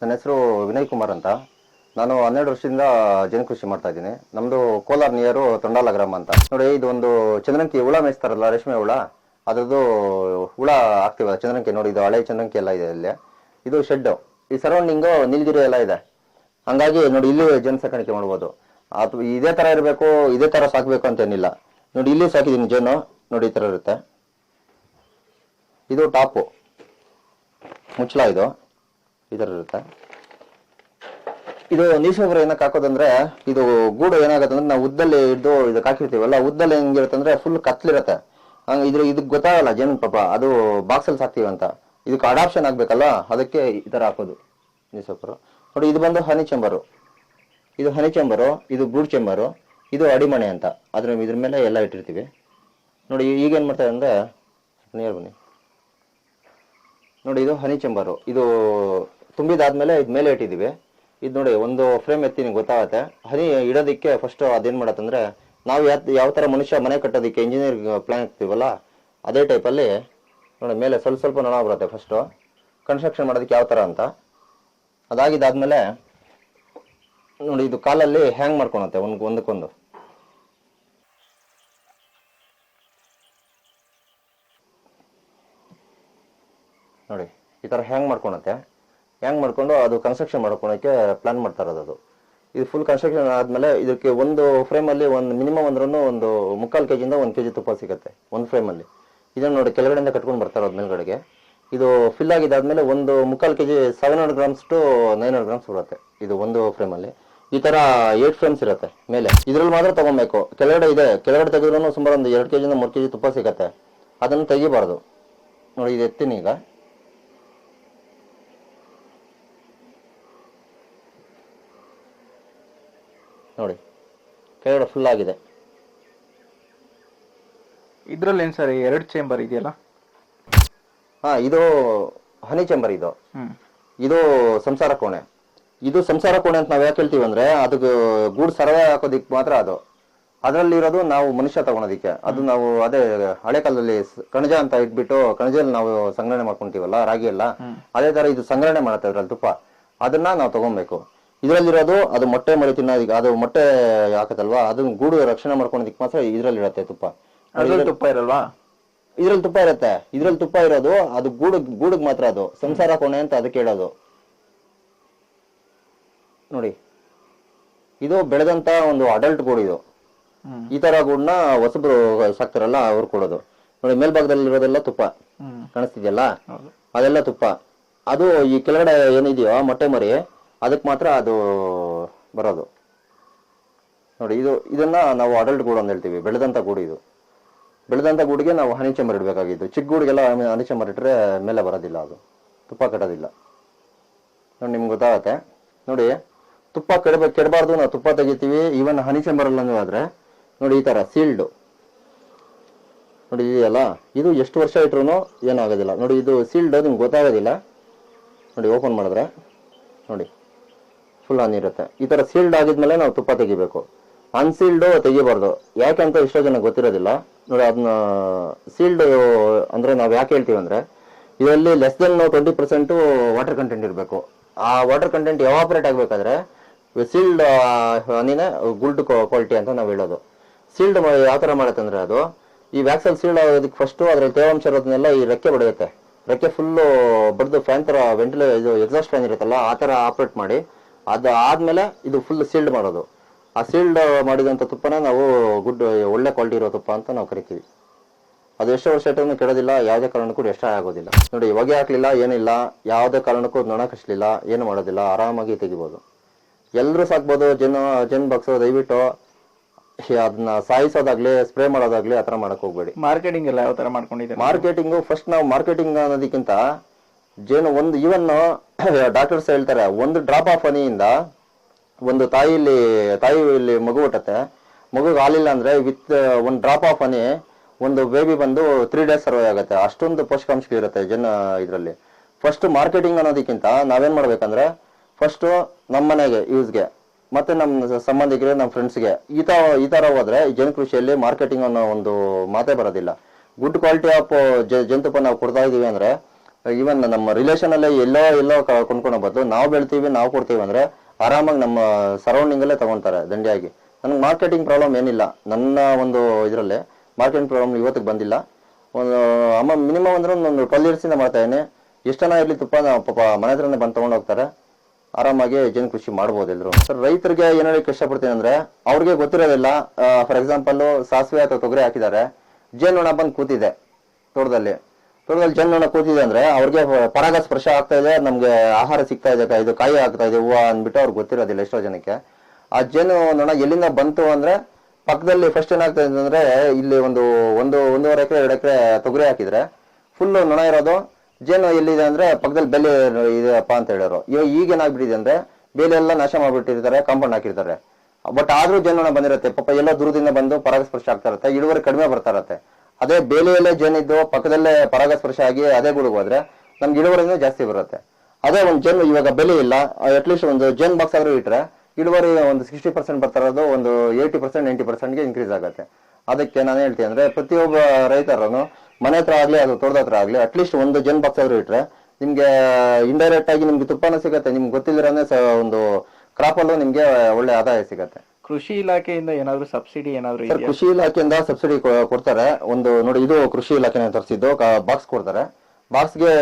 ನನ್ನ ಹೆಸರು ವಿನಯ್ ಕುಮಾರ್ ಅಂತ. ನಾನು ಹನ್ನೆರಡು ವರ್ಷದಿಂದ ಜನ ಕೃಷಿ ಮಾಡ್ತಾ ಇದ್ದೀನಿ. ನಮ್ಮದು ಕೋಲಾರ ನಿಯರು ತೊಂಡಾಲ ಗ್ರಾಮ ಅಂತ. ನೋಡಿ, ಇದು ಒಂದು ಚಂದ್ರಂಕಿ ಹುಳ ಮೇಯಿಸ್ತಾರಲ್ಲ, ರೇಷ್ಮೆ ಹುಳ. ಅದರದ್ದು ಹುಳ ಆಗ್ತಿವಲ್ಲ ಚಂದ್ರಂಕಿ ನೋಡಿ, ಇದು ಹಳೆ ಚಂದ್ರಂಕಿ ಎಲ್ಲ ಇದೆ ಇಲ್ಲಿ. ಇದು ಶೆಡ್ಡು ಈ ಸರೌಂಡಿಂಗು ನೀಲಗಿರಿ ಎಲ್ಲ ಇದೆ. ಹಂಗಾಗಿ ನೋಡಿ, ಇಲ್ಲಿ ಜನ ಸಾಕಾಣಿಕೆ ಮಾಡ್ಬೋದು. ಅಥವಾ ಇದೇ ಥರ ಇರಬೇಕು, ಇದೇ ಥರ ಸಾಕಬೇಕು ಅಂತೇನಿಲ್ಲ ನೋಡಿ, ಇಲ್ಲಿ ಸಾಕಿದ್ದೀನಿ ಜೇನು. ನೋಡಿ, ಈ ಥರ ಇರುತ್ತೆ. ಇದು ಟಾಪು. ಮುಚ್ಚಲ ಇದು. ಈ ಥರ ಇರುತ್ತೆ ಇದು ನೀಶೋಗ್ರ ಏನಕ್ಕೆ ಹಾಕೋದಂದ್ರೆ, ಇದು ಗೂಡು ಏನಾಗುತ್ತೆ ಅಂದ್ರೆ ನಾವು ಉದ್ದಲ್ಲಿ ಹಿಡ್ದು ಇದಕ್ಕೆ ಹಾಕಿರ್ತೀವಲ್ಲ, ಉದ್ದಲ್ಲಿ ಹೆಂಗಿರುತ್ತೆ ಅಂದ್ರೆ ಫುಲ್ ಕತ್ಲಿರುತ್ತೆ ಹಂಗ ಇದ್ರ ಇದಕ್ಕೆ ಗೊತ್ತಾಗಲ್ಲ, ಜೇನು ಪಾಪ, ಅದು ಬಾಕ್ಸಲ್ಲಿ ಸಾಕ್ತೀವಿ ಅಂತ. ಇದಕ್ಕೆ ಅಡಾಪ್ಷನ್ ಆಗ್ಬೇಕಲ್ಲ, ಅದಕ್ಕೆ ಈ ಥರ ಹಾಕೋದು ನೀಸೋಬ್ರು ನೋಡಿ, ಇದು ಬಂದು ಹನಿ ಚೆಂಬರು ಇದು ಹನಿ ಚೆಂಬರು ಇದು ಗೂಡ್ ಚೆಂಬರು ಇದು ಅಡಿಮಣೆ ಅಂತ. ಅದ್ರ ಇದ್ರ ಮೇಲೆ ಎಲ್ಲ ಇಟ್ಟಿರ್ತೀವಿ. ನೋಡಿ, ಈಗ ಏನ್ ಮಾಡ್ತಾರೆ ಅಂದ್ರೆ ನಿಯರ್ ಬನ್ನಿ. ನೋಡಿ, ಇದು ಹನಿ ಚೆಂಬರು ಇದು ತುಂಬಿದಾದ್ಮೇಲೆ ಇದು ಮೇಲೆ ಇಟ್ಟಿದ್ದೀವಿ ಇದು ನೋಡಿ, ಒಂದು ಫ್ರೇಮ್ ಎತ್ತಿ ನಿಮ್ಗೆ ಗೊತ್ತಾಗತ್ತೆ. ಹನಿ ಇಡೋದಕ್ಕೆ ಫಸ್ಟ್ ಅದೇನ್ ಮಾಡತ್ತಂದ್ರೆ, ನಾವು ಯಾವ ತರ ಮನುಷ್ಯ ಮನೆ ಕಟ್ಟೋದಕ್ಕೆ ಇಂಜಿನಿಯರ್ ಪ್ಲಾನ್ ಇರ್ತೀವಲ್ಲ ಅದೇ ಟೈಪಲ್ಲಿ ನೋಡಿ, ಮೇಲೆ ಸ್ವಲ್ಪ ಸ್ವಲ್ಪ ನಳ ಬರುತ್ತೆ ಫಸ್ಟು ಕನ್ಸ್ಟ್ರಕ್ಷನ್ ಮಾಡೋದಕ್ಕೆ ಯಾವ ತರ ಅಂತ. ಅದಾಗಿದ್ದಾದ್ಮೇಲೆ ನೋಡಿ, ಇದು ಕಾಲಲ್ಲಿ ಹ್ಯಾಂಗ್ ಮಾಡ್ಕೊಳತ್ತೆ ಒಂದ್, ಒಂದಕ್ಕೊಂದು. ನೋಡಿ, ಈ ಥರ ಹ್ಯಾಂಗ್ ಮಾಡ್ಕೊಳತ್ತೆ ಹ್ಯಾಂಗ್ ಮಾಡ್ಕೊಂಡು ಅದು ಕನ್ಸ್ಟ್ರಕ್ಷನ್ ಮಾಡ್ಕೊಳಕ್ಕೆ ಪ್ಲಾನ್ ಮಾಡ್ತಾ ಇರೋದು ಅದು. ಇದು ಫುಲ್ ಕನ್ಸ್ಟ್ರಕ್ಷನ್ ಆದ್ಮೇಲೆ ಇದಕ್ಕೆ ಒಂದು ಫ್ರೇಮಲ್ಲಿ ಒಂದು ಮಿನಿಮಮ್ ಅಂದ್ರೂ ಒಂದು ಮುಕ್ಕಾಲು ಕೆ ಜಿಯಿಂದ ಒಂದು ಕೆ ಜಿ ತುಪ್ಪ ಸಿಗುತ್ತೆ, ಒಂದು ಫ್ರೇಮಲ್ಲಿ ಇದನ್ನು ನೋಡಿ ಕೆಳಗಡೆಯಿಂದ ಕಟ್ಕೊಂಡು ಬರ್ತಾ ಇರೋದು ಮೇಲ್ಗಡೆಗೆ. ಇದು ಫಿಲ್ ಆಗಿದಾದ್ಮೇಲೆ ಒಂದು ಮುಕ್ಕಾಲು K G seven hundred grams to nine hundred grams ಬರುತ್ತೆ ಇದು ಒಂದು ಫ್ರೇಮಲ್ಲಿ ಈ ತರ ಏಟ್ ಫ್ರೇಮ್ಸ್ ಇರುತ್ತೆ ಮೇಲೆ. ಇದ್ರಲ್ಲಿ ಮಾತ್ರ ತಗೊಬೇಕು. ಕೆಳಗಡೆ ಇದೆ. ಕೆಳಗಡೆ ತೆಗೆದ್ರೂ ಸುಮಾರು ಒಂದು ಎರಡು ಕೆ ಜಿಯಿಂದ ಮೂರು ಕೆ ಜಿ ತುಪ್ಪ ಸಿಗುತ್ತೆ. ಅದನ್ನು ತೆಗಿಬಾರ್ದು. ನೋಡಿ, ಇದು ಎತ್ತೀನಿ ಈಗ. ನೋಡಿ. ಕೆಳಗಡೆ ಫುಲ್ ಆಗಿದೆ. ಇದ್ರಲ್ಲಿ ಏನ್ ಸರ್ ಎರಡು ಚೇಂಬರ್ ಇದೆಯಲ್ಲ? ಹಾ ಇದು ಹನಿ ಚೇಂಬರ್ ಇದು. ಇದು ಸಂಸಾರ ಕೋಣೆ. ಇದು ಸಂಸಾರ ಕೋಣೆ ಅಂತ ನಾವು ಯಾಕೆ ಹೇಳ್ತೀವಿ ಅಂದ್ರೆ ಅದಕ್ಕೆ ಗೂಡ್ ಸರ್ವೆ ಹಾಕೋದಿಕ್ ಮಾತ್ರ ಅದು. ಅದರಲ್ಲಿರೋದು ನಾವು ಮನುಷ್ಯ ತಗೊಳೋದಿಕ್ಕೆ. ಅದು ನಾವು ಅದೇ ಹಳೆ ಕಾಲದಲ್ಲಿ ಕಣಜ ಅಂತ ಇಟ್ಬಿಟ್ಟು ಕಣಜಲ್ಲಿ ನಾವು ಸಂಗ್ರಹಣೆ ಮಾಡ್ಕೊಂತೀವಲ್ಲ ರಾಗಿ ಎಲ್ಲ ಅದೇ ತರ ಇದು ಸಂಗ್ರಹಣೆ ಮಾಡುತ್ತೆ ಅದ್ರಲ್ಲಿ ತುಪ್ಪ. ಅದನ್ನ ನಾವು ತಗೊಬೇಕು. ಇದ್ರಲ್ಲಿರೋದು ಅದು ಮೊಟ್ಟೆ ಮರಿ ತಿನ್ನೋದಿಕ್ಕೆ ಅದು ಮೊಟ್ಟೆ ಹಾಕತ್ತಲ್ವಾ? ಅದನ್ನ ಗೂಡು ರಕ್ಷಣೆ ಮಾಡ್ಕೊಳೋದಿಕ್ ಮಾತ್ರ ಇದ್ರಲ್ಲಿ ಇರತ್ತೆ ತುಪ್ಪ. ಅದ್ರಲ್ಲಿ ತುಪ್ಪ ಇರಲ್ವಾ? ಇದ್ರಲ್ಲಿ ತುಪ್ಪ ಇರತ್ತೆ. ಇದ್ರಲ್ಲಿ ತುಪ್ಪ ಇರೋದು ಅದು ಗೂಡು ಗೂಡಿಗೆ ಮಾತ್ರ ಅದು. ಸಂಸಾರ ಕೋಣೆ ಅಂತ ಅದಕ್ಕೆ ಹೇಳೋದು. ನೋಡಿ ಇದು ಬೆಳೆದಂತ ಒಂದು ಅಡಲ್ಟ್ ಗೂಡು ಇದು. ಈ ತರ ಗೂಡನ್ನ ಹೊಸಬ್ರು ಸಾಕ್ತಾರಲ್ಲ ಅವ್ರು ಕೊಡೋದು. ನೋಡಿ ಮೇಲ್ಭಾಗದಲ್ಲಿ ಇರೋದೆಲ್ಲ ತುಪ್ಪ ಕಾಣಿಸ್ತಿದ್ಯಲ್ಲ? ಅದೆಲ್ಲ ತುಪ್ಪ. ಅದು ಈ ಕೆಳಗಡೆ ಏನಿದೆಯೋ ಮೊಟ್ಟೆ ಮರಿ ಅದಕ್ಕೆ ಮಾತ್ರ ಅದು ಬರೋದು. ನೋಡಿ, ಇದು, ಇದನ್ನ ನಾವು ಅಡಲ್ಟ್ ಗೂಡು ಅಂತ ಹೇಳ್ತೀವಿ, ಬೆಳೆದಂತ ಗೂಡು ಇದು. ಬೆಳೆದಂತ ಗೂಡಿಗೆ ನಾವು ಹನಿ ಚಂಬರ್ ಇಡಬೇಕಾಗಿತ್ತು ಚಿಕ್ಕ ಗೂಡಿಗೆಲ್ಲ ಹನಿ ಚಂಬರ್ ಇಟ್ಟರೆ ಮೇಲೆ ಬರೋದಿಲ್ಲ ಅದು. ತುಪ್ಪ ಕಟ್ಟೋದಿಲ್ಲ ನೋಡಿ, ನಿಮ್ಗೆ ಗೊತ್ತಾಗತ್ತೆ. ನೋಡಿ, ತುಪ್ಪ ಕೆಡಬೇಕು ಕೆಡಬಾರ್ದು ನಾವು ತುಪ್ಪ ತೆಗಿತೀವಿ. ಈವನ್ ಹನಿ ಚಂಬರಲ್ಲೂ ಆದ್ರೆ, ನೋಡಿ, ಈ ತರ ಸೀಲ್ಡ್ ನೋಡಿ ಇದೆಯಲ್ಲ ಇದು ಎಷ್ಟು ವರ್ಷ ಇಟ್ರು ಏನಾಗೋದಿಲ್ಲ. ನೋಡಿ, ಇದು ಸೀಲ್ಡ್ ನಿಮ್ಗೆ ಗೊತ್ತಾಗೋದಿಲ್ಲ. ನೋಡಿ ಓಪನ್ ಮಾಡಿದ್ರೆ, ನೋಡಿ. ಫುಲ್ ಆನ್ ಇರುತ್ತೆ. ಈ ತರ ಸೀಲ್ಡ್ ಆಗಿದ್ಮೇಲೆ ನಾವು ತುಪ್ಪ ತೆಗಿಬೇಕು. ಅನ್ಸೀಲ್ಡ್ ತೆಗಿಬಾರ್ದು. ಯಾಕೆ ಅಂತ ಎಷ್ಟೋ ಜನ ಗೊತ್ತಿರೋದಿಲ್ಲ. ನೋಡಿ ಅದನ್ನ ಸೀಲ್ಡ್ ಅಂದ್ರೆ ನಾವು ಯಾಕೆ ಹೇಳ್ತೀವಿ ಅಂದ್ರೆ, ಇದರಲ್ಲಿ less than twenty percent water content ಇರಬೇಕು. ಆ ವಾಟರ್ ಕಂಟೆಂಟ್ ಎವಾಪರೇಟ್ ಆಗಬೇಕಾದ್ರೆ ಸೀಲ್ಡ್ ಹನಿನೇ ಗುಲ್ಡ್ ಕ್ವಾಲಿಟಿ ಅಂತ ನಾವು ಹೇಳೋದು. ಸೀಲ್ಡ್ ಯಾವ ತರ ಮಾಡುತ್ತೆ ಅಂದ್ರೆ ಅದು, ಈ ವ್ಯಾಕ್ಸಲ್ ಸೀಲ್ಡ್ ಆಗೋದಕ್ಕೆ ಫಸ್ಟ್ ಅದ್ರಲ್ಲಿ ತೇವಾಂಶ ಇರೋದನ್ನೆಲ್ಲ ಈ ರೆಕ್ಕೆ ಬಡಿಯುತ್ತೆ. ರೆಕ್ಕೆ ಫುಲ್ಲು ಬಡ್ದು ಫ್ಯಾನ್ ತರ ವೆಂಟಿಲೇ ಇದು ಎಕ್ಸಾಸ್ಟ್ ಫ್ಯಾನ್ ಇರುತ್ತಲ್ಲ, ಆ ತರ ಆಪರೇಟ್ ಮಾಡಿ ಅದು ಆದ್ಮೇಲೆ ಇದು ಫುಲ್ ಸೀಲ್ಡ್ ಮಾಡೋದು. ಆ ಸೀಲ್ಡ್ ಮಾಡಿದಂಥ ತುಪ್ಪನ ನಾವು ಗುಡ್ ಒಳ್ಳೆ ಕ್ವಾಲಿಟಿ ಇರೋ ತುಪ್ಪ ಅಂತ ನಾವು ಕರಿತೀವಿ. ಅದು ಎಷ್ಟು ವರ್ಷ ಇಟ್ಟು ಕೆಡೋದಿಲ್ಲ ಯಾವುದೇ ಕಾರಣಕ್ಕೂ ಎಷ್ಟ ಆಗೋದಿಲ್ಲ ನೋಡಿ ಹೊಗೆ ಹಾಕ್ಲಿಲ್ಲ ಏನಿಲ್ಲ ಯಾವುದೇ ಕಾರಣಕ್ಕೂ ನೊಣ ಕಚ್ಚಲಿಲ್ಲ ಏನು ಮಾಡೋದಿಲ್ಲ ಆರಾಮಾಗಿ ತೆಗಿಬೋದು. ಎಲ್ಲರೂ ಸಾಕ್ಬೋದು ಜನ ಜನ್ ಬಾಕ್ಸ್ ದಯವಿಟ್ಟು ಅದನ್ನ ಸಾಯಿಸೋದಾಗ್ಲಿ ಸ್ಪ್ರೇ ಮಾಡೋದಾಗ್ಲಿ ಆ ಥರ ಮಾಡೋಕೆ ಹೋಗ್ಬೇಡಿ. ಮಾರ್ಕೆಟಿಂಗ್ ಎಲ್ಲ ಯಾವ ಥರ ಮಾಡ್ಕೊಂಡಿದ್ದಾರೆ ಮಾರ್ಕೆಟಿಂಗು ಫಸ್ಟ್ ನಾವು ಮಾರ್ಕೆಟಿಂಗ್ ಅನ್ನೋದಕ್ಕಿಂತ ಜೇನು ಒಂದು ಇವನ್ನು ಡಾಕ್ಟರ್ಸ್ ಹೇಳ್ತಾರೆ, ಒಂದು ಡ್ರಾಪ್ ಆಫ್ ಹನಿಯಿಂದ ಒಂದು ತಾಯಿಲಿ ತಾಯಿ ಇಲ್ಲಿ ಮಗು ಹುಟ್ಟತ್ತೆ. ಮಗುಗೆ ಹಾಲಿಲ್ಲ ಅಂದ್ರೆ ವಿತ್ ಒಂದು ಡ್ರಾಪ್ ಆಫ್ ಹನಿ ಒಂದು ಬೇಬಿ ಬಂದು ತ್ರೀ ಡೇಸ್ ಸರ್ವೈವ್ ಆಗುತ್ತೆ. ಅಷ್ಟೊಂದು ಪೋಷಕಾಂಶಗಳಿರುತ್ತೆ ಜನ ಇದರಲ್ಲಿ. ಫಸ್ಟ್ ಮಾರ್ಕೆಟಿಂಗ್ ಅನ್ನೋದಕ್ಕಿಂತ ನಾವೇನ್ ಮಾಡ್ಬೇಕಂದ್ರೆ ಫಸ್ಟ್ ನಮ್ಮ ಮನೆಗೆ ಯೂಸ್ಗೆ ಮತ್ತೆ ನಮ್ಮ ಸಂಬಂಧಿಕರಿಗೆ ನಮ್ಮ ಫ್ರೆಂಡ್ಸ್ಗೆ ಈ ಥರ ಈ ತರ ಹೋದ್ರೆ ಜನ ಕೃಷಿಯಲ್ಲಿ ಮಾರ್ಕೆಟಿಂಗ್ ಅನ್ನೋ ಒಂದು ಮಾತೇ ಬರೋದಿಲ್ಲ. ಗುಡ್ ಕ್ವಾಲಿಟಿ ಆಫ್ ಜಂತುಪ ನಾವು ಕೊಡ್ತಾ ಇದೀವಿ ಅಂದ್ರೆ ಈವನ್ ನಮ್ಮ ರಿಲೇಷನ್ ಅಲ್ಲೇ ಎಲ್ಲೋ ಎಲ್ಲೋ ಕೊಂಡ್ಕೊಳೋ ಬದಲು ನಾವು ಬೆಳ್ತೀವಿ, ನಾವು ಕೊಡ್ತೀವಿ ಅಂದ್ರೆ ಆರಾಮಾಗಿ ನಮ್ಮ ಸರೌಂಡಿಂಗ್ ಅಲ್ಲೇ ತಗೊಂತಾರೆ ದಂಡಿಯಾಗಿ. ನನಗೆ ಮಾರ್ಕೆಟಿಂಗ್ ಪ್ರಾಬ್ಲಮ್ ಏನಿಲ್ಲ. ನನ್ನ ಒಂದು ಇದರಲ್ಲಿ ಮಾರ್ಕೆಟಿಂಗ್ ಪ್ರಾಬ್ಲಮ್ ಇವತ್ತಿಗೆ ಬಂದಿಲ್ಲ. ಒಂದು, ಅಮ್ಮ ಮಿನಿಮಮ್ ಅಂದ್ರೆ ಒಂದು ಟ್ವೆಲ್ ಇಯರ್ಸ್ ಇಂದ ಮಾಡ್ತಾ ಇದ್ದೀನಿ. ಎಷ್ಟನ ಇರ್ಲಿ ತುಪ್ಪ ಪಾಪ ಮನೆ ಹತ್ರನೇ ಬಂದು ತಗೊಂಡು ಹೋಗ್ತಾರೆ. ಆರಾಮಾಗಿ ಜೇನು ಕೃಷಿ ಮಾಡ್ಬೋದು ಎಲ್ಲರೂ ಸರ್ ರೈತರಿಗೆ ಏನಾದ್ರು ಕಷ್ಟಪಡ್ತೀನಿ ಅಂದ್ರೆ ಅವ್ರಿಗೆ ಗೊತ್ತಿರೋದಿಲ್ಲ. ಫಾರ್ ಎಕ್ಸಾಂಪಲ್ ಸಾಸಿವೆ ಅಥವಾ ತೊಗರಿ ಹಾಕಿದ್ದಾರೆ. ಜೇನು ಬಂದು ಕೂತಿದೆ ತೋಟದಲ್ಲಿ. ತೋಟದಲ್ಲಿ ಜೇನುನೊಣ ಕೂತಿದೆ ಅಂದ್ರೆ ಅವ್ರಿಗೆ ಪರಾಗ ಸ್ಪರ್ಶ ಆಗ್ತಾ ಇದೆ, ನಮ್ಗೆ ಆಹಾರ ಸಿಗ್ತಾ ಇದೆ, ಇದು ಕಾಯಿ ಆಗ್ತಾ ಇದೆ, ಹೂವು ಅಂದ್ಬಿಟ್ಟು ಅವ್ರಿಗೆ ಗೊತ್ತಿರೋದಿಲ್ಲ ಎಷ್ಟೋ ಜನಕ್ಕೆ. ಆ ಜೇನು ನೊಣ ಎಲ್ಲಿಂದ ಬಂತು ಅಂದ್ರೆ ಪಕ್ಕದಲ್ಲಿ ಫಸ್ಟ್ ಏನಾಗ್ತಾ ಇದೆ ಅಂದ್ರೆ ಇಲ್ಲಿ ಒಂದು ಒಂದು, ಒಂದೂವರೆ ಎಕರೆ, ಎರಡು ಎಕರೆ ತೊಗರಿ ಹಾಕಿದ್ರೆ ಫುಲ್ ನೊಣ ಇರೋದು. ಜೇನು ಎಲ್ಲಿದೆ ಅಂದ್ರೆ ಪಕ್ಕದಲ್ಲಿ ಬೆಲೆ ಇದೆಯಪ್ಪ ಅಂತ ಹೇಳೋರು ಇವಾಗ ಈಗ ಏನಾಗ್ಬಿಟ್ಟಿದೆ ಅಂದ್ರೆ ಬೇಲೆ ಎಲ್ಲ ನಾಶ ಮಾಡ್ಬಿಟ್ಟಿರ್ತಾರೆ ಕಾಂಪೌಂಡ್ ಹಾಕಿರ್ತಾರೆ. ಬಟ್ ಆದ್ರೂ ಜೇನುನೊಣ ಬಂದಿರುತ್ತೆ. ಪಾಪ ಎಲ್ಲ ದೂರದಿಂದ ಬಂದು ಪರಾಗಸ್ಪರ್ಶ ಆಗ್ತಾ ಇರುತ್ತೆ, ಇಳುವರಿ ಕಡಿಮೆ ಬರ್ತಾ ಇರುತ್ತೆ. ಅದೇ ಬೇಲಿಯಲ್ಲೇ ಜೇನಿದ್ದು ಪಕ್ಕದಲ್ಲೇ ಪರಾಗಸ್ಪರ್ಶ ಆಗಿ ಅದೇ ಗುಡಿಗೆ ಹೋದ್ರೆ ನಮ್ಗೆ ಇಳುವರಿನೂ ಜಾಸ್ತಿ ಬರುತ್ತೆ. ಅದೇ ಒಂದು ಜೇನು ಇವಾಗ ಬೆಲೆ ಇಲ್ಲ ಅಟ್ಲೀಸ್ಟ್ ಒಂದು ಜೇನ್ ಬಾಕ್ಸ್ ಆದ್ರೂ ಇಟ್ಟರೆ ಇಳುವರಿ ಒಂದು ಸಿಕ್ಸ್ಟಿ ಪರ್ಸೆಂಟ್ ಬರ್ತಾ ಇರೋದು, ಒಂದು ಏಯ್ಟಿ ಪರ್ಸೆಂಟ್ ನೈಂಟಿ ಪರ್ಸೆಂಟ್ಗೆ ಇನ್ಕ್ರೀಸ್ ಆಗುತ್ತೆ. ಅದಕ್ಕೆ ನಾನು ಹೇಳ್ತೀನಿ ಅಂದ್ರೆ ಪ್ರತಿಯೊಬ್ಬ ರೈತರನ್ನು ಮನೆ ಹತ್ರ ಆಗ್ಲಿ ಅದು ತೋಟದ ಹತ್ರ ಆಗ್ಲಿ ಅಟ್ಲೀಸ್ಟ್ ಒಂದು ಜೇನ್ ಬಾಕ್ಸ್ ಆದ್ರೂ ಇಟ್ಟರೆ ನಿಮ್ಗೆ ಇಂಡೈರೆಕ್ಟ್ ಆಗಿ ನಿಮ್ಗೆ ತುಪ್ಪನೂ ಸಿಗುತ್ತೆ, ನಿಮ್ಗೆ ಗೊತ್ತಿಲ್ಲರನೆ ಒಂದು ಕ್ರಾಪ್ ನಿಮಗೆ ನಿಮ್ಗೆ ಒಳ್ಳೆ ಆದಾಯ ಸಿಗತ್ತೆ. ಕೃಷಿ ಇಲಾಖೆಯಿಂದ ಏನಾದ್ರು ಸಬ್ಸಿಡಿ ಏನಾದ್ರು ಸರ್ ಕೃಷಿ ಇಲಾಖೆಯಿಂದ ಸಬ್ಸಿಡಿ ಕೊಡ್ತಾರೆ. ಒಂದು ನೋಡಿ ಇದು ಕೃಷಿ ಇಲಾಖೆನ ತರಿಸಿದ್ದು. ಬಾಕ್ಸ್ ಕೊಡ್ತಾರೆ. ಬಾಕ್ಸ್ಗೆ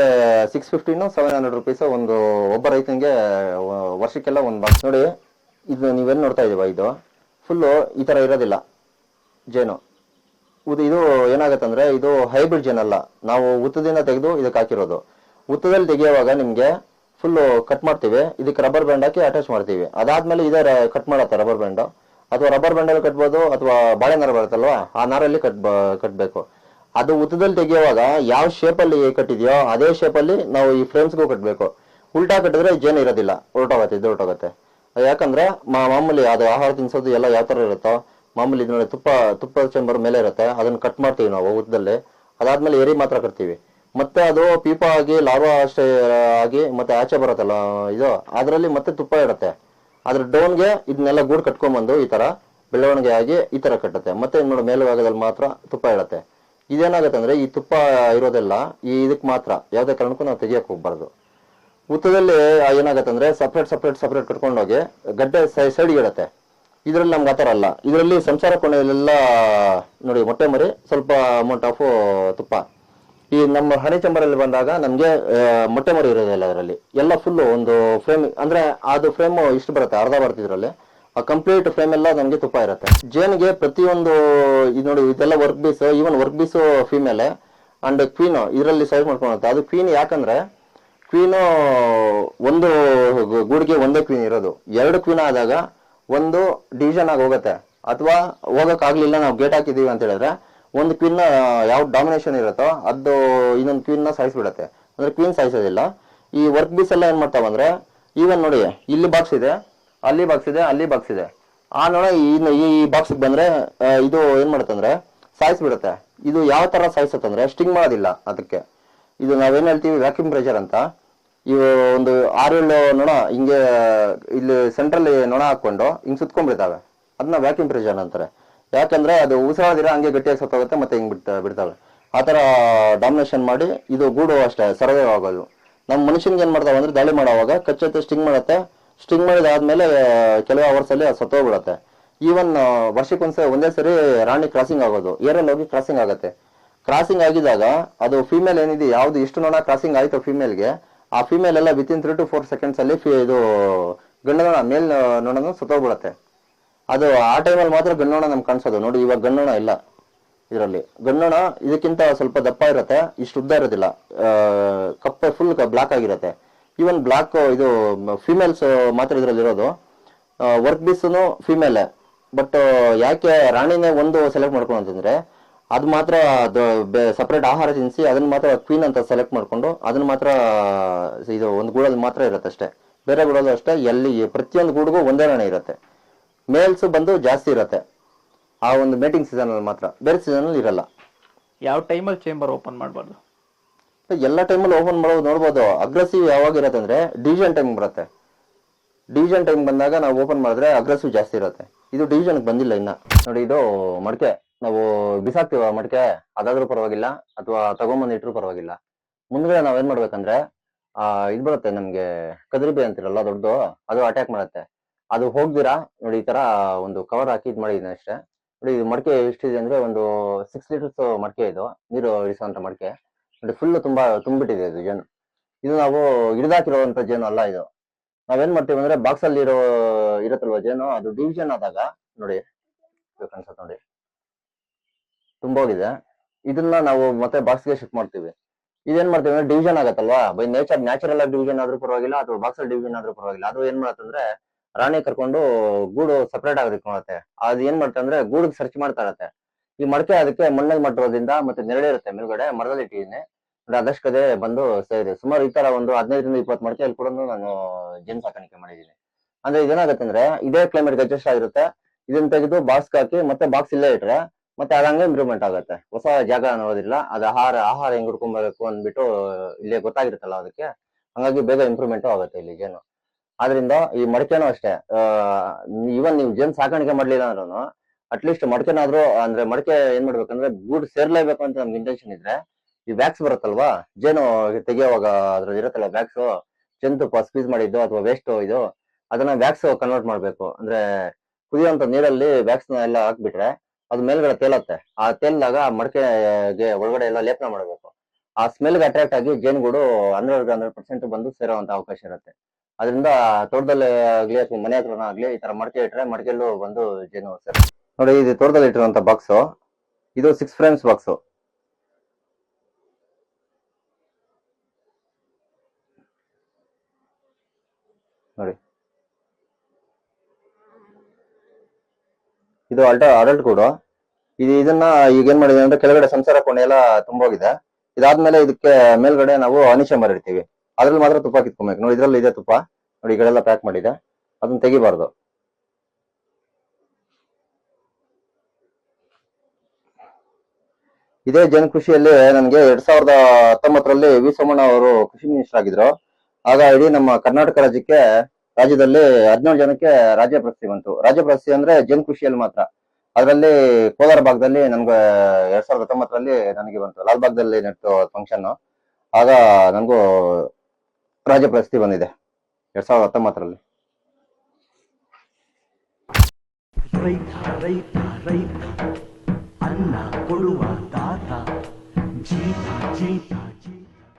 six fifteen seven hundred rupees ಒಂದು ಒಬ್ಬ ರೈತನಿಗೆ ವರ್ಷಕ್ಕೆಲ್ಲ ಒಂದು ಬಾಕ್ಸ್ ನೋಡಿ ಇದು ನೀವೇನು ನೋಡ್ತಾ ಇದೀವ ಇದು? ಫುಲ್ಲು ಈ ತರ ಇರೋದಿಲ್ಲ. ಜೇನು ಇದು ಇದು ಏನಾಗತ್ತಂದ್ರೆ ಇದು ಹೈಬ್ರಿಡ್ ಜೇನಲ್ಲ ಅಲ್ಲ. ನಾವು ಉತ್ತದಿಂದ ತೆಗೆದು ಇದಕ್ಕೆ ಹಾಕಿರೋದು. ಉತ್ತದಲ್ಲಿ ತೆಗೆಯುವಾಗ ನಿಮ್ಗೆ ಫುಲ್ ಕಟ್ ಮಾಡ್ತೀವಿ. ಇದಕ್ಕೆ ರಬ್ಬರ್ ಬ್ಯಾಂಡ್ ಹಾಕಿ ಅಟ್ಯಾಚ್ ಮಾಡ್ತೀವಿ. ಅದಾದ್ಮೇಲೆ ಇದೇ ಕಟ್ ಮಾಡತ್ತೆ ರಬ್ಬರ್ ಬ್ಯಾಂಡ್ ಅಥವಾ ರಬ್ಬರ್ ಬ್ಯಾಂಡಲ್ಲಿ ಕಟ್ಬೋದು, ಅಥವಾ ಬಾಳೆ ನಾರ ಬರುತ್ತಲ್ವಾ, ಆ ನಾರಲ್ಲಿ ಕಟ್ ಕಟ್ಬೇಕು. ಅದು ಉದ್ದದಲ್ಲಿ ತೆಗೆಯುವಾಗ ಯಾವ ಶೇಪಲ್ಲಿ ಕಟ್ಟಿದೆಯೋ ಅದೇ ಶೇಪಲ್ಲಿ ನಾವು ಈ ಫ್ರೇಮ್ಸ್ಗೂ ಕಟ್ಟಬೇಕು ಉಲ್ಟಾ ಕಟ್ಟಿದ್ರೆ ಜೇನು ಇರೋದಿಲ್ಲ. ಹೊರಟೋಗತ್ತೆ ಇದು ಹೊರಟೋಗತ್ತೆ ಯಾಕಂದ್ರೆ ಮಾಮೂಲಿ ಅದು ಆಹಾರ ತಿನ್ಸೋದು ಎಲ್ಲ ಯಾವ ಥರ ಇರುತ್ತೋ, ಮಾಮೂಲಿ ಇದನ್ನ ತುಪ್ಪ ತುಪ್ಪದ ಚೇಂಬರ್ ಮೇಲೆ ಇರುತ್ತೆ. ಅದನ್ನು ಕಟ್ ಮಾಡ್ತೀವಿ ನಾವು ಉದ್ದದಲ್ಲಿ ಅದಾದ್ಮೇಲೆ ಎರಿ ಮಾತ್ರ ಕಟ್ತೀವಿ. ಮತ್ತೆ ಅದು ಪೀಪ ಆಗಿ, ಲಾರ್ವಾ ಅಷ್ಟೇ, ಆಗಿ ಮತ್ತೆ ಆಚೆ ಬರುತ್ತಲ್ಲ ಇದು, ಅದರಲ್ಲಿ ಮತ್ತೆ ತುಪ್ಪ ಇಡತ್ತೆ. ಅದ್ರ ಡೋನ್ಗೆ ಇದನ್ನೆಲ್ಲ ಗೂಡು ಕಟ್ಕೊಂಡ್ಬಂದು ಈ ತರ ಬೆಳವಣಿಗೆ ಆಗಿ ಈ ತರ ಕಟ್ಟುತ್ತೆ. ಮತ್ತೆ ನೋಡಿ ಮೇಲ್ಭಾಗದಲ್ಲಿ ಮಾತ್ರ ತುಪ್ಪ ಇಡತ್ತೆ. ಇದೇನಾಗುತ್ತೆ ಅಂದ್ರೆ ಈ ತುಪ್ಪ ಇರೋದೆಲ್ಲ ಈ ಇದಕ್ಕೆ ಮಾತ್ರ, ಯಾವುದೇ ಕಾರಣಕ್ಕೂ ನಾವು ತೆಗಿಯಕ್ ಹೋಗ್ಬಾರ್ದು. ಉತ್ತದಲ್ಲಿ ಏನಾಗತ್ತೆ ಅಂದ್ರೆ ಸಪ್ರೇಟ್ ಸಪ್ರೇಟ್ ಸಪ್ರೇಟ್ ಕಟ್ಕೊಂಡೋಗಿ ಗಡ್ಡೆ ಸೈಡ್ ಇಡತ್ತೆ. ಇದರಲ್ಲಿ ನಮ್ಗೆ ಆತರ ಅಲ್ಲ. ಇದರಲ್ಲಿ ಸಂಸಾರ ಕೋಣೆಯಲ್ಲೆಲ್ಲ ನೋಡಿ ಮೊಟ್ಟೆ ಮರಿ ಸ್ವಲ್ಪ ಅಮೌಂಟ್ ಆಫ್ ತುಪ್ಪ. ಈ ನಮ್ಮ ಹನಿ ಚಂಬರಲ್ಲಿ ಬಂದಾಗ ನಮ್ಗೆ ಮೊಟ್ಟೆ ಮರಿ ಇರೋದಿಲ್ಲ ಅದರಲ್ಲಿ. ಎಲ್ಲ ಫುಲ್ ಒಂದು ಫ್ರೇಮ್ ಅಂದ್ರೆ ಅದು ಫ್ರೇಮ್ ಇಷ್ಟು ಬರುತ್ತೆ, ಅರ್ಧ ಬರ್ತಿದ್ರಲ್ಲಿ ಆ ಕಂಪ್ಲೀಟ್ ಫ್ರೇಮ್ ಎಲ್ಲ ನಮ್ಗೆ ತುಪ್ಪ ಇರುತ್ತೆ. ಜೇನಿಗೆ ಪ್ರತಿಯೊಂದು, ಇದು ನೋಡಿ, ಇದೆಲ್ಲ work bees even work bees female and queen ಇದರಲ್ಲಿ ಸೈಡ್ ಮಾಡ್ಕೊಳುತ್ತೆ ಅದು ಕ್ವೀನ್ ಯಾಕಂದ್ರೆ ಕ್ವೀನು ಒಂದು ಗೂಡಿಗೆ ಒಂದೇ ಕ್ವೀನ್ ಇರೋದು. ಎರಡು ಕ್ವೀನ್ ಆದಾಗ ಒಂದು ಡಿವಿಷನ್ ಆಗಿ ಹೋಗುತ್ತೆ. ಅಥವಾ ಹೋಗಕ್ ಆಗ್ಲಿಲ್ಲ ನಾವು ಗೇಟ್ ಹಾಕಿದೀವಿ ಅಂತ ಹೇಳಿದ್ರೆ ಒಂದು ಕ್ವೀನ್ ಯಾವ ಡಾಮಿನೇಷನ್ ಇರುತ್ತೋ ಅದು ಇನ್ನೊಂದು ಕ್ವೀನ್ನ ಸಾಯಿಸ್ಬಿಡತ್ತೆ. ಅಂದ್ರೆ ಕ್ವೀನ್ ಸಾಯಿಸೋದಿಲ್ಲ. ಈ ವರ್ಕ್ ಬೀಸ್ ಎಲ್ಲ ಏನ್ ಮಾಡ್ತಾವ ಅಂದ್ರೆ ಈವನ್ ನೋಡಿ, ಇಲ್ಲಿ ಬಾಕ್ಸ್ ಇದೆ, ಅಲ್ಲಿ ಬಾಕ್ಸ್ ಇದೆ, ಅಲ್ಲಿ ಬಾಕ್ಸ್ ಇದೆ. ಆ ನೋಡ ಈ ಈ ಬಾಕ್ಸ್ ಬಂದ್ರೆ ಇದು ಏನ್ ಮಾಡುತ್ತಂದ್ರೆ ಸಾಯಿಸ್ಬಿಡುತ್ತೆ. ಇದು ಯಾವ ತರ ಸಾಯಿಸುತ್ತಂದ್ರೆ ಸ್ಟಿಂಗ್ ಮಾಡೋದಿಲ್ಲ ಅದಕ್ಕೆ. ಇದು ನಾವೇನ್ ಹೇಳ್ತೀವಿ ವ್ಯಾಕ್ಯೂಮ್ ಪ್ರೆಷರ್ ಅಂತ. ಇವು ಒಂದು ಆರೇಳು ನೊಣ ಹಿಂಗೆ, ಇಲ್ಲಿ ಸೆಂಟ್ರಲ್ಲಿ ನೊಣ ಹಾಕೊಂಡು ಹಿಂಗ್ ಸುತ್ಕೊಂಡ್ಬಿಡ್ತಾವೆ. ಅದನ್ನ ವ್ಯಾಕ್ಯೂಮ್ ಪ್ರೆಷರ್ ಅಂತಾರೆ. ಯಾಕಂದ್ರೆ ಅದು ಉಸಿರಾದಿರ ಹಂಗೆ ಗಟ್ಟಿಯಾಗಿ ಸತ್ತೋಗುತ್ತೆ, ಮತ್ತೆ ಹಿಂಗ್ ಬಿಡ್ತಾ ಬಿಡ್ತಾವೆ ಆ ಥರ ಡಾಮಿನೇಷನ್ ಮಾಡಿ ಇದು ಗೂಡು ಅಷ್ಟೇ ಸರ್ವೈವ್ ಆಗೋದು. ನಮ್ಮ ಮನುಷ್ಯನ್ಗೆ ಏನು ಮಾಡ್ತಾವೆ ಅಂದ್ರೆ ದಾಳಿ ಮಾಡುವಾಗ ಕಚ್ಚತ್ತೆ ಸ್ಟಿಂಗ್ ಮಾಡುತ್ತೆ. ಸ್ಟಿಂಗ್ ಮಾಡಿದಾದ್ಮೇಲೆ ಕೆಲವು ಅವರ್ಸ್ ಅಲ್ಲಿ ಅದು ಸತ್ತೋಗ್ಬಿಡತ್ತೆ. ಈವನ್ ವರ್ಷಕ್ಕೊಂದ್ಸರಿ ಒಂದೇ ಸರಿ ರಾಣಿ ಕ್ರಾಸಿಂಗ್ ಆಗೋದು. ಏರಲ್ಲಿ ಹೋಗಿ ಕ್ರಾಸಿಂಗ್ ಆಗುತ್ತೆ. ಕ್ರಾಸಿಂಗ್ ಆಗಿದಾಗ ಅದು ಫಿಮೇಲ್ ಏನಿದೆ, ಯಾವ್ದು ಇಷ್ಟು ನೋಣ ಕ್ರಾಸಿಂಗ್ ಆಯಿತು ಫಿಮೇಲ್ಗೆ ಆ ಫಿಮೇಲ್ ಎಲ್ಲ within three to four seconds ಅಲ್ಲಿ ಇದು ಗಂಡನ ಮೇಲ್ ನೋಣನು ಸತ್ತೋಗ್ಬಿಡತ್ತೆ. ಅದು ಆ ಟೈಮಲ್ಲಿ ಮಾತ್ರ ಗಣ್ಣೋಣ ನಮ್ಗೆ ಕಾಣಿಸೋದು. ನೋಡಿ, ಇವಾಗ ಗಣ್ಣೋಣ ಇಲ್ಲ ಇದರಲ್ಲಿ. ಗಣ್ಣೋಣ ಇದಕ್ಕಿಂತ ಸ್ವಲ್ಪ ದಪ್ಪ ಇರುತ್ತೆ, ಇಷ್ಟು ಉದ್ದ ಇರೋದಿಲ್ಲ. ಕಪ್ಪೆ ಫುಲ್ ಬ್ಲಾಕ್ ಆಗಿರುತ್ತೆ. ಈವನ್ ಬ್ಲಾಕ್ ಇದು ಫಿಮೇಲ್ಸ್ ಮಾತ್ರ ಇದರಲ್ಲಿ ಇರೋದು ವರ್ಕ್ ಬೀಸನು ಫಿಮೇಲೆ ಬಟ್ ಯಾಕೆ ರಾಣಿನೇ ಒಂದು ಸೆಲೆಕ್ಟ್ ಮಾಡ್ಕೊಂಡು ಅಂತಂದ್ರೆ, ಅದು ಮಾತ್ರ ಸಪ್ರೇಟ್ ಆಹಾರ ತಿನ್ನಿಸಿ ಅದನ್ನ ಮಾತ್ರ ಕ್ವೀನ್ ಅಂತ ಸೆಲೆಕ್ಟ್ ಮಾಡ್ಕೊಂಡು ಅದನ್ನ ಮಾತ್ರ, ಇದು ಒಂದು ಗೂಡಲ್ಲಿ ಮಾತ್ರ ಇರುತ್ತೆ ಅಷ್ಟೇ. ಬೇರೆ ಗೂಡಲ್ಲೂ ಅಷ್ಟೇ, ಎಲ್ಲಿ ಪ್ರತಿಯೊಂದು ಗೂಡಿಗೂ ಒಂದೇ ರಾಣಿ ಇರುತ್ತೆ. ಮೇಲ್ಸ್ ಬಂದು ಜಾಸ್ತಿ ಇರುತ್ತೆ. ಆ ಒಂದು ಮೇಟಿಂಗ್ ಸೀಸನ್ ಅಲ್ಲಿ ಮಾತ್ರ. ಬೇರೆ ಸೀಸನ್ ಅಲ್ಲಿ ಇರಲ್ಲ. ಯಾವ ಟೈಮಲ್ಲಿ ಚೇಂಬರ್ ಓಪನ್ ಮಾಡಬಾರ್ದು? ಎಲ್ಲ ಟೈಮಲ್ಲಿ ಓಪನ್ ಮಾಡೋದು ನೋಡ್ಬೋದು. ಅಗ್ರೆಸಿವ್ ಯಾವಾಗ ಇರುತ್ತೆ ಅಂದ್ರೆ ಡಿವಿಷನ್ ಟೈಮ್ ಬರುತ್ತೆ. ಡಿವಿಷನ್ ಟೈಮ್ ಬಂದಾಗ ನಾವು ಓಪನ್ ಮಾಡಿದ್ರೆ ಅಗ್ರೆಸಿವ್ ಜಾಸ್ತಿ ಇರುತ್ತೆ. ಇದು ಡಿವಿಷನ್ ಬಂದಿಲ್ಲ ಇನ್ನ. ನೋಡಿ ಇದು ಮಡಕೆ. ನಾವು ಬಿಸಾಕ್ತಿವ ಮಡಕೆ? ಅದಾದ್ರೂ ಪರವಾಗಿಲ್ಲ. ಅಥವಾ ತಗೊಂಬಂದ್ ಇಟ್ರು ಪರವಾಗಿಲ್ಲ. ಮುಂದ್ಗಡೆ ನಾವೇನ್ ಮಾಡ್ಬೇಕಂದ್ರೆ ಆ ಇದ್ ಬರುತ್ತೆ ನಮ್ಗೆ ಕದ್ರಿಬೆ ಅಂತಿರಲ್ಲ ದೊಡ್ಡದು? ಅದು ಅಟ್ಯಾಕ್ ಮಾಡುತ್ತೆ. ಅದು ಹೋಗ್ದಿರಾ? ನೋಡಿ, ಈ ತರ ಒಂದು ಕವರ್ ಹಾಕಿ ಇದು ಮಾಡಿದೀನಿ ಅಷ್ಟೇ. ನೋಡಿ, ಇದು ಮಡಕೆ ಎಷ್ಟಿದೆ ಅಂದ್ರೆ ಒಂದು ಸಿಕ್ಸ್ ಲೀಟರ್ಸ್ ಮಡಕೆ ಇದು, ನೀರು ಇಳಿಸುವಂತ ಮಡಿಕೆ. ನೋಡಿ ಫುಲ್ ತುಂಬಾ ತುಂಬಿಟ್ಟಿದೆ ಇದು ಜೇನು. ಇದು ನಾವು ಹಿಡಿದಾಕಿರುವಂತ ಜೇನು ಅಲ್ಲ ಇದು. ನಾವೇನ್ ಮಾಡ್ತೀವಿ ಅಂದ್ರೆ ಬಾಕ್ಸ್ ಅಲ್ಲಿ ಇರೋ, ಇರತ್ತಲ್ವ ಜೇನು, ಅದು ಡಿವಿಷನ್ ಆದಾಗ, ನೋಡಿ ಅನ್ಸತ್ ನೋಡಿ. ತುಂಬೋಗಿದೆ ಇದನ್ನ ನಾವು ಮತ್ತೆ ಬಾಕ್ಸ್ಗೆ ಶಿಫ್ಟ್ ಮಾಡ್ತೀವಿ. ಇದೇನ್ ಮಾಡ್ತೀವಿ ಅಂದ್ರೆ ಡಿವಿಷನ್ ಆಗತ್ತಲ್ವಾ? ಬೈ ನೇಚರ್ ನ್ಯಾಚುರಲ್ ಆಗಿ ಡಿವಿಷನ್ ಆದ್ರೂ ಪರವಾಗಿಲ್ಲ, ಅಥವಾ ಬಾಕ್ಸ್ ಅಲ್ಲಿ ಡಿವಿಷನ್ ಆದ್ರೂ ಪರವಾಗಿಲ್ಲ. ಅದು ಏನ್ ಮಾಡತ್ತಂದ್ರೆ ರಾಣಿ ಕರ್ಕೊಂಡು ಗೂಡು ಸಪ್ರೇಟ್ ಆಗಿ ಮಾಡುತ್ತೆ ಅದು ಏನ್ ಮಾಡುತ್ತೆ ಅಂದ್ರೆ ಗೂಡಿಗೆ ಸರ್ಚ್ ಮಾಡ್ತಾ ಇರತ್ತೆ. ಈ ಮಡಕೆ ಅದಕ್ಕೆ ಮಣ್ಣಲ್ಲಿ ಮಟ್ಟಿರೋದ್ರಿಂದ ಮತ್ತೆ ನೆರಳೆ ಇರುತ್ತೆ ಮೇಲ್ಗಡೆ, ಮರದಲ್ಲಿ ಇಟ್ಟಿದ್ದೀನಿ. ಅದಷ್ಟೇ ಬಂದು ಸೇರಿದೆ. ಸುಮಾರು ಈ ತರ ಒಂದು ಹದಿನೈದರಿಂದ ಇಪ್ಪತ್ತು ಮಡಕೆಯಲ್ಲಿ ಕೂಡ ನಾನು ಜೇನು ಸಾಕಾಣಿಕೆ ಮಾಡಿದ್ದೀನಿ. ಅಂದ್ರೆ ಇದೇನಾಗುತ್ತೆ ಅಂದ್ರೆ ಇದೇ ಕ್ಲೈಮೇಟ್ ಅಡ್ಜಸ್ಟ್ ಆಗಿರುತ್ತೆ. ಇದನ್ನ ತೆಗೆದು ಬಾಕ್ಸ್ ಹಾಕಿ ಮತ್ತೆ ಬಾಕ್ಸ್ ಇಲ್ಲೇ ಇಟ್ರೆ ಮತ್ತೆ ಅದಂಗೆ ಇಂಪ್ರೂವ್ಮೆಂಟ್ ಆಗುತ್ತೆ. ಹೊಸ ಜಾಗ ಅನ್ನೋದಿಲ್ಲ ಅದು ಆಹಾರ ಆಹಾರ ಹೆಂಗ್ ಹುಡ್ಕೊಂಬರ್ಬೇಕು ಅಂದ್ಬಿಟ್ಟು ಇಲ್ಲೇ ಗೊತ್ತಾಗಿರುತ್ತಲ್ಲ ಅದಕ್ಕೆ. ಹಂಗಾಗಿ ಬೇಗ ಇಂಪ್ರೂವ್ಮೆಂಟ್ ಆಗುತ್ತೆ ಇಲ್ಲಿ ಜೇನು. ಆದ್ರಿಂದ ಈ ಮಡಕೆನೂ ಅಷ್ಟೇ. ಇವನ್ ನೀವು ಜೇನು ಸಾಕಾಣಿಕೆ ಮಾಡ್ಲಿಲ್ಲ ಅಂದ್ರೂ ಅಟ್ಲೀಸ್ಟ್ ಮಡಕೆನಾದ್ರೂ, ಅಂದ್ರೆ ಮಡಕೆ ಏನ್ ಮಾಡ್ಬೇಕಂದ್ರೆ ಗೂಡ್ ಸೇರ್ಲೇಬೇಕು ಅಂತ ನಮ್ಗೆ ಇಂಟೆನ್ಷನ್ ಇದ್ರೆ, ಈ ವ್ಯಾಕ್ಸ್ ಬರುತ್ತಲ್ವಾ? ಜೇನು ತೆಗಿಯೋವಾಗ ಅದ್ರಲ್ಲಿ ಇರುತ್ತಲ್ಲ ವ್ಯಾಕ್ಸ್ ಜೇನು ತುಪ್ಪ ಸ್ಕ್ವೀಸ್ ಮಾಡಿದ್ದು ಅಥವಾ ವೇಸ್ಟ್ ಇದು, ಅದನ್ನ ವ್ಯಾಕ್ಸ್ ಕನ್ವರ್ಟ್ ಮಾಡ್ಬೇಕು. ಅಂದ್ರೆ ಕುದಿಯುವಂತ ನೀರಲ್ಲಿ ವ್ಯಾಕ್ಸ್ ಎಲ್ಲ ಹಾಕ್ಬಿಟ್ರೆ, ಅದು ಮೇಲ್ಗಡೆ ತೇಲತ್ತೆ. ಆ ತೇಲ್ದಾಗ ಮಡಕೆಗೆ ಒಳಗಡೆ ಎಲ್ಲ ಲೇಪನ ಮಾಡಬೇಕು. ಆ ಸ್ಮೆಲ್ಗೆ ಅಟ್ರಾಕ್ಟ್ ಆಗಿ ಜೇನುಗೂಡು ಹಂಡ್ರೆಡ್ ಹಂಡ್ರೆಡ್ ಪರ್ಸೆಂಟ್ ಬಂದು ಸೇರೋವಂತ ಅವಕಾಶ ಇರುತ್ತೆ. ಅದರಿಂದ ತೋಟದಲ್ಲಿ ಆಗಲಿ ಅಥವಾ ಮನೆ ಹತ್ರನ ಆಗಲಿ ಈ ತರ ಮಡಕೆ ಇಟ್ಟರೆ ಮಡಕೆಲ್ಲೂ ಬಂದು ಜೇನು ಸೇರ ನೋಡಿ, ಇದು ತೋಟದಲ್ಲಿ ಇಟ್ಟಿರುವಂತ ಬಾಕ್ಸ್ ಇದು ಸಿಕ್ಸ್ ಫ್ರೇಮ್ಸ್ ಬಾಕ್ಸ್ ನೋಡಿ. ಇದು ಅಲ್ಟ ಅಡಲ್ಟ್ ಕೂಡ ಇದು ಇದನ್ನ ಈಗ ಏನ್ ಮಾಡಿದೆ ಅಂದ್ರೆ ಕೆಳಗಡೆ ಸಂಸಾರ ಕೋಣೆ ಎಲ್ಲ ತುಂಬೋಗಿದೆ. ಇದಾದ್ಮೇಲೆ ಇದಕ್ಕೆ ಮೇಲ್ಗಡೆ ನಾವು ಅನಿಶ ಇಡ್ತೀವಿ ಅದ್ರಲ್ಲಿ ಮಾತ್ರ ತುಪ್ಪ ಕಿತ್ಕೊಬೇಕು. ನೋಡಿ, ಇದ್ರಲ್ಲಿ ಇದೆ ತುಪ್ಪ. ನೋಡಿ ಈ ಕಡೆಲ್ಲ ಪ್ಯಾಕ್ ಮಾಡಿದೆ. ಅದನ್ನ ತೆಗಿಬಾರ್ದು. ಇದೇ ಜನ ಕೃಷಿಯಲ್ಲಿ ನನಗೆ ಎರಡ್ ಸಾವಿರದ ಹತ್ತೊಂಬತ್ತರಲ್ಲಿ ವಿ ಸೋಮಣ್ಣ ಅವರು ಕೃಷಿ ಮಿನಿಸ್ಟರ್ ಆಗಿದ್ರು. ಆಗ ಇಡೀ ನಮ್ಮ ಕರ್ನಾಟಕ ರಾಜ್ಯಕ್ಕೆ, ರಾಜ್ಯದಲ್ಲಿ ಹದಿನೇಳು ಜನಕ್ಕೆ ರಾಜ್ಯ ಪ್ರಶಸ್ತಿ ಬಂತು. ರಾಜ್ಯ ಪ್ರಶಸ್ತಿ ಅಂದ್ರೆ ಜನ್ ಕೃಷಿಯಲ್ಲಿ ಮಾತ್ರ. ಅದರಲ್ಲಿ ಕೋಲಾರ ಭಾಗದಲ್ಲಿ ನನ್ಗೆ ಎರಡ್ ಸಾವಿರದ ಹತ್ತೊಂಬತ್ತರಲ್ಲಿ ನನಗೆ ಬಂತು. ಲಾಲ್ಬಾಗ್ದಲ್ಲಿ ನೆಟ್ಟು ಫಂಕ್ಷನ್ ಆಗ ನನಗೂ ರಾಜ್ಯ ಪ್ರಶಸ್ತಿ ಬಂದಿದೆ. ಎರಡ್ ಸಾವಿರದ ಹತ್ತೊಂಬತ್ತರಲ್ಲಿ. ರೈತ ರೈತ ರೈತ, ಅನ್ನ ಕೊಡುವ ದಾತ. ಜೀತ ಜೀತ ಜೀತ.